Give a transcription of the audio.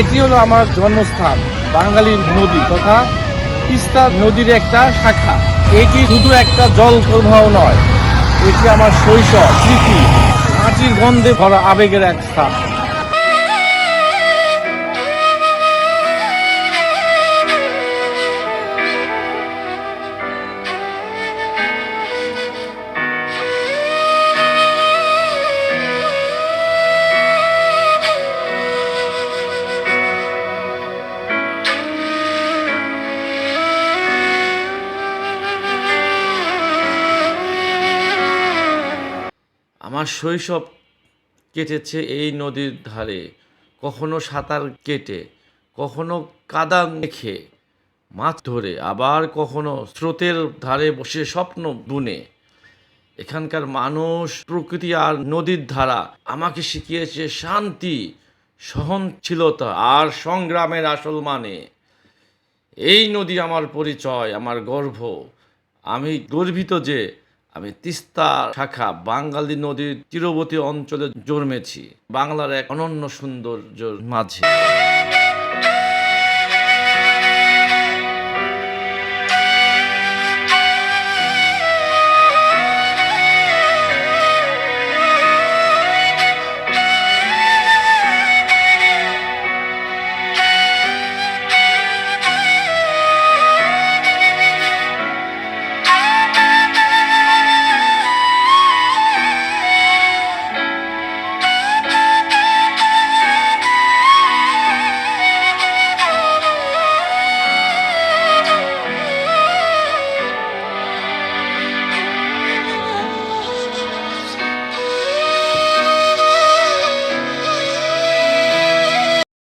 এটি হলো আমার জন্মস্থান, বাঙালির নদী তথা তিস্তা নদীর একটা শাখা। এটি শুধু একটা জল প্রবাহ নয়, এটি আমার শৈশব, স্মৃতি মাটির গন্ধে ভরা আবেগের এক স্থান। আমার শৈশব কেটেছে এই নদীর ধারে। কখনো সাঁতার কেটে, কখনো কাদা মেখে মাছ ধরে, আবার কখনো স্রোতের ধারে বসে স্বপ্ন বুনে। এখানকার মানুষ, প্রকৃতি আর নদীর ধারা আমাকে শিখিয়েছে শান্তি, সহনশীলতা আর সংগ্রামের আসল মানে। এই নদী আমার পরিচয়, আমার গর্ব। আমি গর্বিত যে আমি তিস্তা শাখা বাঙালি নদীর তীরবর্তী অঞ্চলে জন্মেছি। বাংলার এক অনন্য সৌন্দর্যের মাঝে।